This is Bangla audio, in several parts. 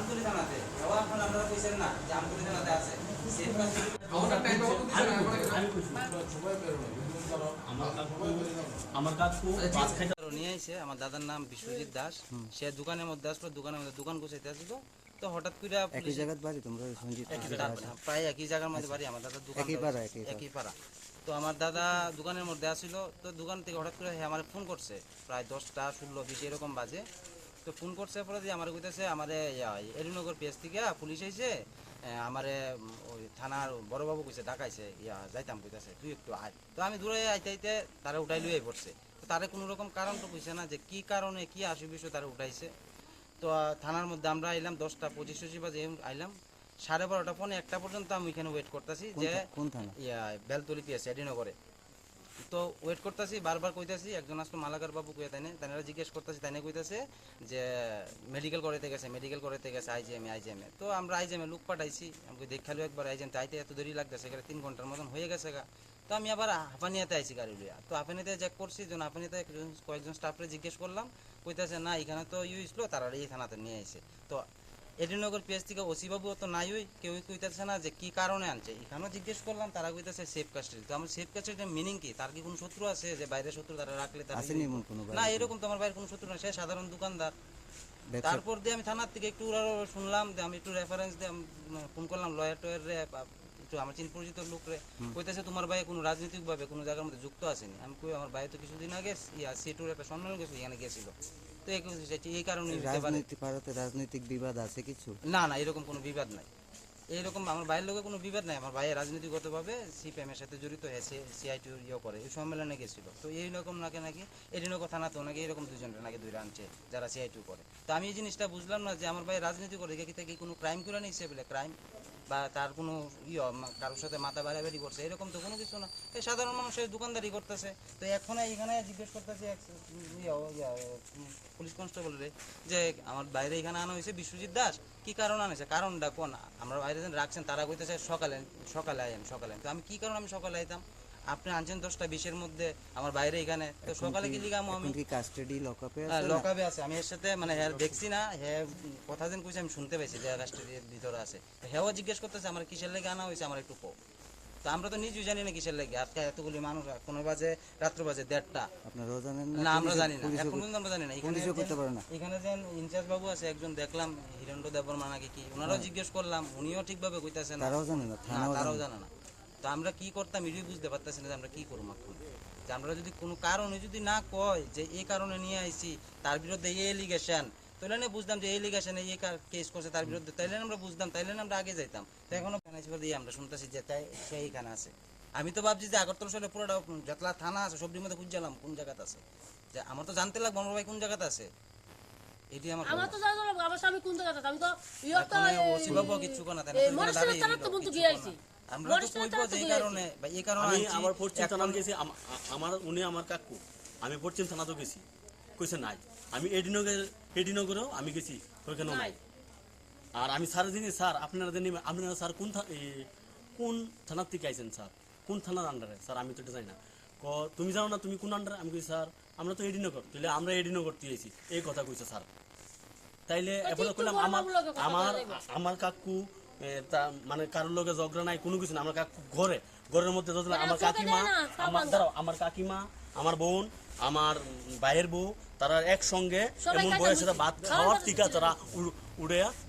আমতলী থানাতে। এও এখন আপনারা কইছেন না যে আমতলী থানাতে আছে। সেফ কাস্টডি আমার কাকু মাছ খাইতে নিয়ে আইছে আমার দাদার নাম বিশ্বজিৎ দাস। সে দোকানের মধ্যে আসলো দোকানের মধ্যে দোকান গুছাইতে আসলো। তো হঠাৎ করে একই জায়গাত বাড়ি তোমরা সঞ্জিত? প্রায় একই জায়গার মধ্যে বাড়ি আমার দাদার দোকান একই পাড়া, একই পাড়া। তো আমার দাদা দোকানের মধ্যে আসছিল তো দোকান থেকে হঠাৎ করে হ্যাঁ আমার ফোন করছে। প্রায় দশটা ষোলো বিশ এরকম বাজে। তো ফোন করছে পরে দিয়ে আমার কইতেছে আমারে এরিনগর পিএস থেকে পুলিশ আইছে আমারে ওই থানার বড়বাবু কইছে ডাকাইছে ইয়া যাইতাম কইতাছে তুই একটু আয়। তো আমি দূরে আইতে আইতে তারা উঠাই লুয়ে পড়ছে। তারে কোনো রকম কারণ তো কইছে না যে কি কারণে কি আসে বিষয় তারা উঠাইছে। তো থানার মধ্যে আমরা আইলাম দশটা পঁচিশ পঁচিশ বাজে আইলাম। সাড়ে বারোটা পৌনে একটা পর্যন্ত আমি এখানে ওয়েট করতেছি যে কোন থানা? ইয়া বেলতলি পিএস এডিনগরে তো ওয়েট করতেছি, বারবার কইতাছি, একজন আসলো মালাকার বাবু কইয়া তাইনে তাইনারা জিজ্ঞেস করতেছি তাইনে কইতাছে যে মেডিকেল করাইতে গেছে মেডিকেল করাইতে গেছে আইজিএমে আইজিএমে তো আমরা আইজিএমে লুক পাঠাইছি, আমাকে দেখাল একবার আইজিএম আইতে এত দেরি লাগতেছে, এখানে তিন ঘণ্টার মতন হয়ে গেছে গা। তো আমি আবার হাফানিয়াতে আইছি গাড়ি লইয়া। তো হাফানিয়াতে চেক করছি, যখন হাফানিয়াতে কয়েকজন স্টাফরে জিজ্ঞেস করলাম, কইতাছে, না, এখানে তো ইউ ইসলো তারা এই থানাতে নিয়ে আইছে। তো এডিনগর পিএস থেকে ওসি বাবু তো নাই ওই কেউ কইতাছে না যে কি কারণে আনছে। এখানেও জিজ্ঞেস করলাম তারা কইতাছে সেফ কাস্টেল তো আমার সেফ কাস্টেল মিনিং কি? তার কি কোনো শত্রু আছে যে বাইরে শত্রু তারা রাখলে তার কোনো না এরকম তো আমার বাইরে কোনো শত্রু না সে সাধারণ দোকানদার। তারপর দিয়ে আমি থানার থেকে একটু শুনলাম যে আমি একটু রেফারেন্স দিয়ে ফোন করলাম লয়ার টয়ার একটু আমার চিন পরিচিত লোক রে কইতেছে তোমার ভাই কোনো রাজনৈতিক ভাবে কোনো জায়গার মধ্যে যুক্ত আসেনি আমি কই আমার ভাই তো কিছুদিন আগে ইয়া সিটুর একটা সম্মেলন গেছিল এখানে গেছিল। তো এই কারণে রাজনৈতিক ভারতে রাজনৈতিক বিবাদ আছে কিছু? না না এরকম কোনো বিবাদ নাই। এইরকম আমার ভাইয়ের লোকের কোনো বিবাদ নাই আমার ভাই রাজনীতিগতভাবে সিপিএমের সাথে জড়িত হয়েছে সিআইটি ইয়ে করে এই সম্মেলনে গেছিল। তো এইরকম নাকি নাকি এডিনগর থানাতেও নাকি এরকম দুজনটা নাকি দুইটা আনছে যারা সিআইটি করে। তো আমি এই জিনিসটা বুঝলাম না যে আমার ভাই রাজনীতি করে দেখি থেকে কোনো ক্রাইম করে নিচ্ছে বলে? ক্রাইম বা তার কোনো ইয়ে কারোর সাথে মাথা বাড়াবাড়ি করছে এরকম তো কোনো কিছু না। এই সাধারণ মানুষের দোকানদারি করতেছে। তো এখন এইখানে জিজ্ঞেস করতেছে ইয়ে, পুলিশ কনস্টেবলরে যে আমার বাইরে এখানে আনা হয়েছে বিশ্বজিৎ দাস? কী কারণ আনেছে? কারণটা কোন? আমরা বাইরে যেন রাখছেন তারা কইতেছে সকালে সকালে আইম সকালে। তো আমি কী কারণ আমি সকালে আইতাম? আপনি আনছেন দশটা বিশের মধ্যে আমার বাইরে এখানে। তো সকালে কি লিগামো আমি কি কাস্টাডি লকআপে হ্যাঁ, আছে লকআপে আছে। আমি এর সাথে মানে হ্যাঁ দেখছি না হ্যাঁ কথা যেন কইছে আমি শুনতে পাইছি যে রাষ্ট্রের ভিতরে আছে। হ্যাঁ জিজ্ঞেস করতেছে আমার কিসের লেগে আনা হয়েছে? আমার একটু কো তো আমরা তো নিজেই জানি না কিসের লেগে। আজকে এতগুলি মানুষ কোনো বাজে রাত্র বাজে দেড়টা। আপনারাও জানেন না? আমরা জানি না। এখন পর্যন্ত আমরা জানি না। এখানে পুলিশও করতে পারে না। এখানে যে ইনচার্জ বাবু আছে একজন দেখলাম হিরণ্ড দেববর্মা নাকি কি ওনারাও জিজ্ঞেস করলাম উনিও ঠিকভাবে কইতাছেন না। তারাও জানে না তারাও জানে না। তো আমরা কি করতাম এটাই বুঝতে পারতেছি না যে আমরা কি করব এখন। যে আমরা যদি কোনো কারণে যদি না কয় যে এই কারণে নিয়ে আইছি তার বিরুদ্ধে এই এলিগেশন তাহলে না বুঝতাম যে এই এলিগেশনে এই কেস করছে তার বিরুদ্ধে তাইলে আমরা বুঝতাম তাইলে আমরা আগে যাইতাম। তো এখনও দিয়ে আমরা শুনতেছি যে তাই সে এইখানে আছে। আমি তো ভাবছি যে আগরতলা শহরে পুরোটা যতলা থানা আছে সবটির মধ্যে খুঁজছিলাম কোন জায়গাতে আছে। যে আমার তো জানতে লাগবে আমার ভাই কোন জায়গাতে আছে। এটি আমার আমার তো জানা জানা আমার স্বামী কোন জায়গাতে আমি তো ইয়ত কিছু তাই না, তো বন্ধু গিয়ে আইছি। আমরা তো কইবো যে তো এই গিয়ে কারণে। বা এই কারণে আমি পশ্চিম থানা গেছি আম- আমার উনি আমার কাকু। আমি পশ্চিম থানাতেও গেছি। কইছে নাই। আমি এডিনগর এডিনগরেও আমি গেছি। ওইখানেও নাই। নাই। আর আমি স্যার দিন স্যার আপনারা জানি আপনারা স্যার কোন কোন থানার থেকে আইছেন স্যার? কোন থানার আন্ডারে স্যার আমি তো এটা জানি না। ক তুমি জানো না তুমি কোন আন্ডারে আমি কই স্যার আমরা তো এডিনগর। তাহলে আমরা এডিনগর থেকে আইছি। এই কথা কইছে স্যার। তাইলে ঠিক কইলাম আমার আমার আমার কাকু তা মানে কারোর লগে ঝগড়া নাই কোনো কিছু না আমার কাকু ঘরে ঘরের মধ্যে মানে আমার কাকিমা আমার। দাঁড়াও আমার কাকিমা আমার বোন আমার ভাইয়ের বউ তারা একসঙ্গে এমন বয়সে ভাত খাওয়ার টিকা তারা উড়-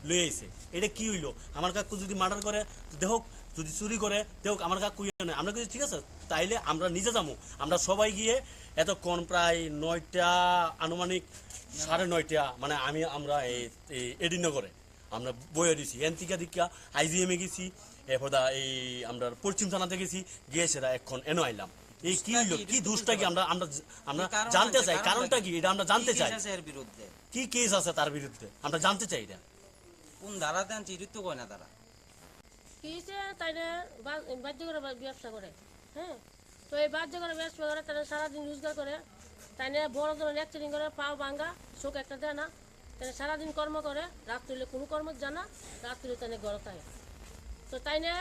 লয়ে আইছে। এটা কি হইল? আমার কাকু যদি মার্ডার করে দেহ যদি চুরি করে দেহ আমার কাকু ইয়ে নয় আমরা কিছু ঠিক আছে? তাইলে আমরা নিজে যাব আমরা সবাই গিয়ে এতক্ষণ প্রায় নয়টা আনুমানিক সাড়ে নয়টা মানে আমি আমরা এই এডিনগরে। আমরা বইয়ে দিছি। এনতিকা দিকা আইজিএমে গেছি এরপর দা এই আমরা পশ্চিম থানাতে গেছি গিয়ে সেটা এখন এনো আইলাম। এই কি হইল? কি দুষ্টা কি আমরা আমরা আমরা জানতে চাই। কারণটা কি? এটা আমরা জানতে চাই। এর বিরুদ্ধে? কি কেস আছে তার বিরুদ্ধে? আমরা জানতে চাই এটা। কোন আনছি এটা কয় না তারা? তাই না? বাধ্য করে ব্যবসা করে। হ্যাঁ? তো এই বাধ্য করে ব্যবসা করে তারা সারাদিন রোজগার করে। তাই না? বড় ধরনের অ্যাক্সিডেন্ট করে পাও ভাঙ্গা চোখ একটা দেয় না। তাই সারাদিন কর্ম করে রাত্রিলে কোনো কর্ম জানা রাত্রিলে তাই ঘর থাকে। তো তাই না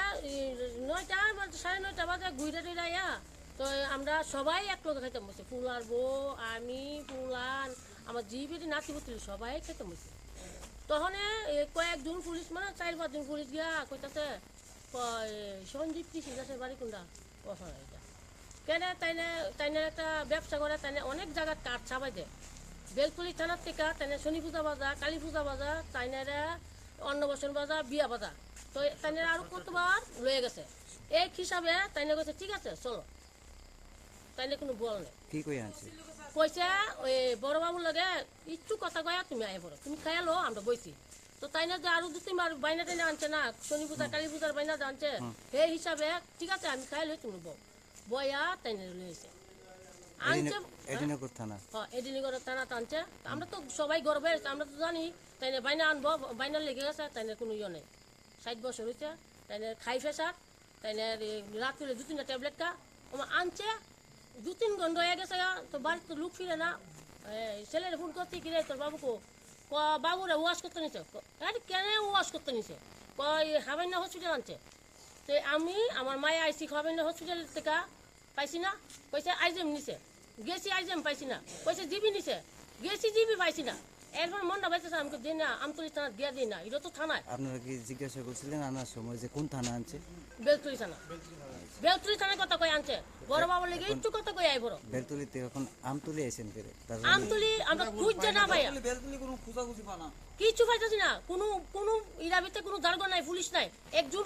নয়টা সাড়ে নয়টা বাজে ঘুরে টুরে তো আমরা সবাই এক লোকে খাইতে বসে। পুলার বউ, আমি পুলান আমার জিবিটি নাতি পুতলি সবাই খাইতে বসে। তখন কয়েকজন পুলিশ মানে চার পাঁচজন পুলিশ গিয়া কইতাছে সঞ্জীব কৃষি দাসের বাড়ি কোনটা? পছন্দ এটা। কেন তাইনে তাইনে একটা ব্যবসা করে তাইনে অনেক জায়গায় কাঠ ছাপাই দেয় বেলতলি থানার থেকে তাইনে শনি পূজা বাজার কালী পূজা বাজার তাইনেরা অন্নবসন বাজার বিয়া বাজার তো তাইনে আরও কতবার লয়ে গেছে? এই হিসাবে তাইনে কইছে ঠিক আছে চলো। তাইনে কোনো বল নেই। কি কই কইছে ওই বড় বাবুর লাগে ইচ্ছু কথা কয়া তুমি আয় পড়ো তুমি খাইয়া লো আমরা বইছি। তো তাই না যে আরও দু তিনবার বাইনা টাইনা আনছে না শনি পূজা কালী পূজার বাইনা আনছে সেই হিসাবে ঠিক আছে আমি খাই লই তুমি বউ। বয়া তাই লইছে আনছে এডিনগর থানা। হ্যাঁ থানা টানছে। আমরা তো সবাই গর্বে আমরা তো জানি তাই বাইনা আনব বাইনা লেগে গেছে তাই কোনো ইয়ে নেই। ষাট বছর হয়েছে তাই খাই ফেসার তাই না রাত্রে দু তিনটা ট্যাবলেট কা আমার আনছে দু তিন ঘণ্টা হয়ে গেছে তো বাড়িতে তো লোক ফিরে না। ছেলের ফোন করতে কি রে তোর বাবুকে? ক বাবুরা ওয়াশ করতে নিছে। ক, আরে কেন ওয়াশ করতে নিছে? কয় হাবাইনা হসপিটাল আনছে। তো আমি আমার মায়ে আইসি হাবাইনা হসপিটাল থেকে পাইছি না পয়সা আইজেম নিছে। গেছি আইজেম পাইছি না। কইছে জিবি নিছে। গেছি জিবি পাইছি না। এরপর মনটা পাইতেছে আমাকে দিই না আমতলি থানা দিয়া দিই না এটা তো থানায়। আপনারা কি জিজ্ঞাসা করছিলেন আনার সময় যে কোন থানা আনছে? বেলতুলি থানা। বেলতুলি থানায় কথা কই আনছে। বড় বাবার লেগে একটু কথা কই আই বড় বেলতলিতে এখন আমতলি করে তার আমতলি আমরা খুঁজছে না ভাইয়া কিছু পাইতেছি না। কোনো কোনো ইরাবিতে কোনো দারগো নাই পুলিশ নাই। একজন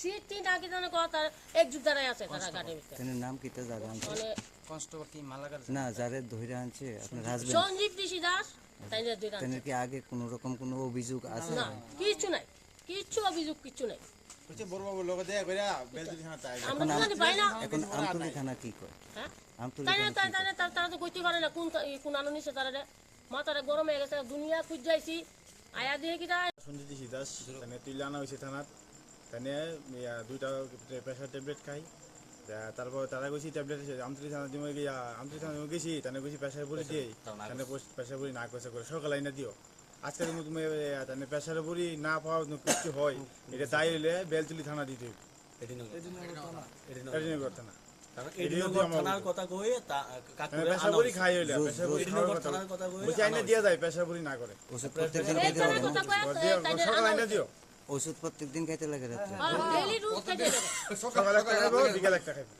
সিটি না কি জানে কথা একজুট দাঁড়ায় আছে তারা গাড়ির ভিতরে নাম কি তা জায়গা আনছে মানে কনস্টেবল কি মালাকার না যারে ধৈর্য আনছে আপনার হাজবেন্ড সঞ্জীব ঋষি দাস তাই না আনছে। কি আগে কোনো রকম কোনো অভিযোগ আছে? না কিছু নাই। কিচ্ছু অভিযোগ কিচ্ছু নাই। এখন আমতলি থানা কি করে হ্যাঁ? আমতলি তাই তাই তাই না তারা তো কইতে পারে না কোন কোন আনো নিছে তারা রে মাথাটা গরম হয়ে গেছে দুনিয়া খুঁজ যাইছি আয়া দিয়ে কিটা সঞ্জিত দাস তানে তুই আনা হয়েছে থানাত। তানে দুইটা প্রেশার ট্যাবলেট খাই। তারপর তারা গেছি ট্যাবলেট আমতলি থানা দিমে গিয়া আমতলি থানা দিমে গেছি তানে গেছি প্রেশার বড়ি দিয়ে তানে প্রেশার বড়ি না কইছে করে সকালে না দিও। আজকে তুমি তুমি তানে প্রেশার বড়ি না পাওয়া কিছু হয় এটা তাই হইলে বেলতুলি থানা দিতে। এডিনগর থানা। আইনে বড়ি না করে। সকালে আইনে দিও। ওষুধ প্রত্যেকদিন খাইতে লাগে রাত্রে। খাইতে লাগে। সকালে একটা খাইবো বিকেলে একটা খাইবো।